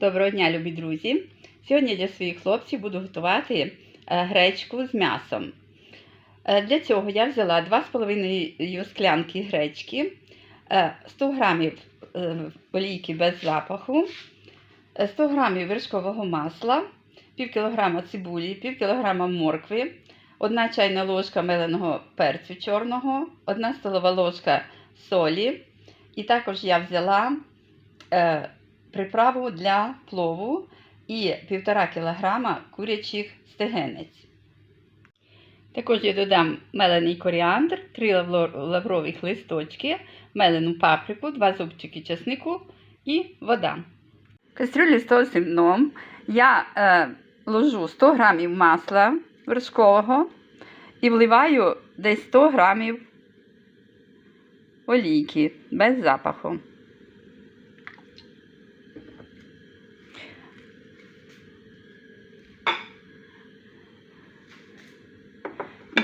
Доброго дня, любі друзі! Сьогодні для своїх хлопців буду готувати е, гречку з м'ясом. Е, Для цього я взяла 2,5 склянки гречки, е, 100 г олійки без запаху, е, 100 г вершкового масла, пів кілограма цибулі, пів кілограма моркви, 1 чайна ложка меленого перцю чорного, 1 столова ложка солі. І також я взяла е, приправу для плову і 1,5 кг курячих стегенець. Також я додам мелений коріандр, 3 лаврових листочки, мелену паприку, 2 зубчики чеснику і вода. В кастрюлі з толстим дном я е, ложу 100 г масла вершкового і вливаю десь 100 г олійки без запаху.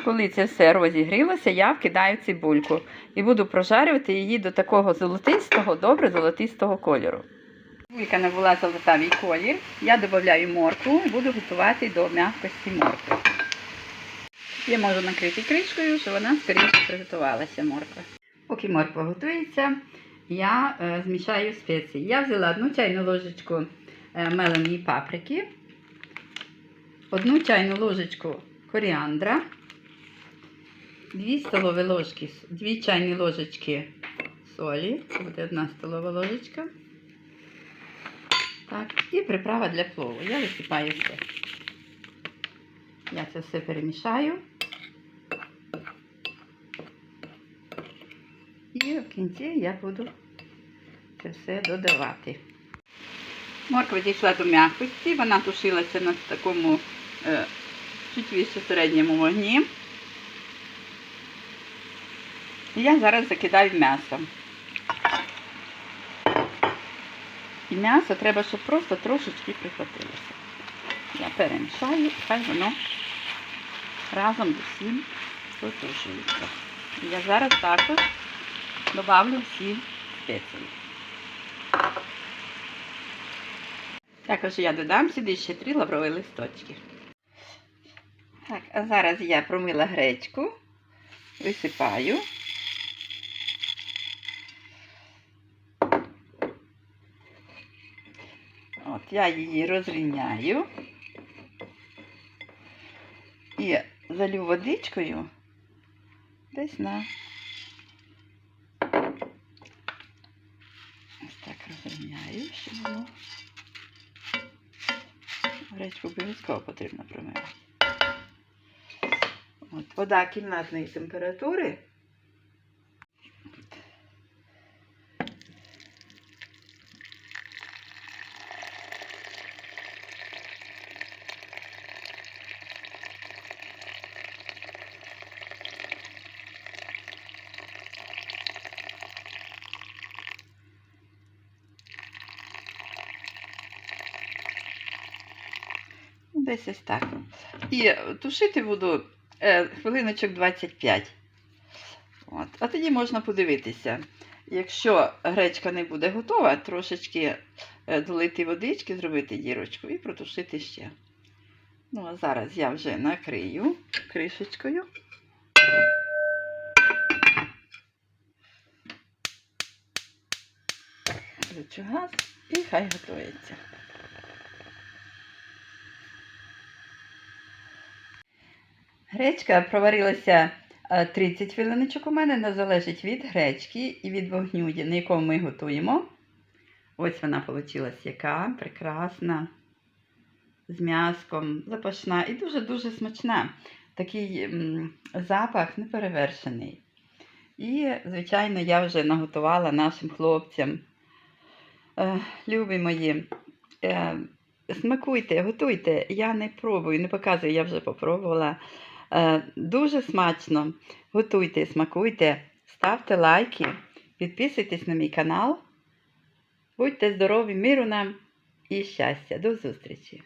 Коли це все розігрілося, я вкидаю цибульку і буду прожарювати її до такого золотистого, добре золотистого кольору. Цибулька набула золотавий колір, я додаю моркву і буду готувати до м'якості моркви. Я можу накрити кришкою, щоб вона скоріше приготувалася морква. Поки морква готується, я е, змішаю спеції. Я взяла одну чайну ложечку е, меленої паприки, одну чайну ложечку коріандра, 2 столові ложки, 2 чайні ложечки солі, це буде 1 столова ложечка. Так, і приправа для плову. Я висипаю все. Я це все перемішаю. І в кінці я буду це все додавати. Морква дійшла до м'якості, вона тушилася на такому е, чуть вище середньому вогні. І я зараз закидаю м'ясо. І м'ясо треба, щоб просто трошечки прихватилося. Я перемішаю, хай воно разом з усім потушується. Я зараз також добавлю всі спеції. Також я додам сюди ще три лаврові листочки. Так, а зараз я промила гречку, висипаю. От я її розрівняю і залю водичкою десь на ось так розрівняю, щоб було. Гречку обов'язково потрібно промивати. От, вода кімнатної температури. Десь ось так. І тушити буду е, хвилиночок 25. От. А тоді можна подивитися. Якщо гречка не буде готова, трошечки е, долити водички, зробити дірочку і протушити ще. Ну, а зараз я вже накрию кришечкою. Включу газ і хай готується. Гречка проварилася е, 30 хвилиночок у мене, не залежить від гречки і від вогню, на якому ми готуємо. Ось вона вийшла яка прекрасна, з м'яском, запашна і дуже-дуже смачна. Такий м, запах неперевершений. І, звичайно, я вже наготувала нашим хлопцям. Е, любі мої, е, смакуйте, готуйте. Я не пробую, не показую, я вже попробувала. Е, Дуже смачно. Готуйте, смакуйте, ставте лайки, підписуйтесь на мій канал. Будьте здорові, миру нам і щастя. До зустрічі!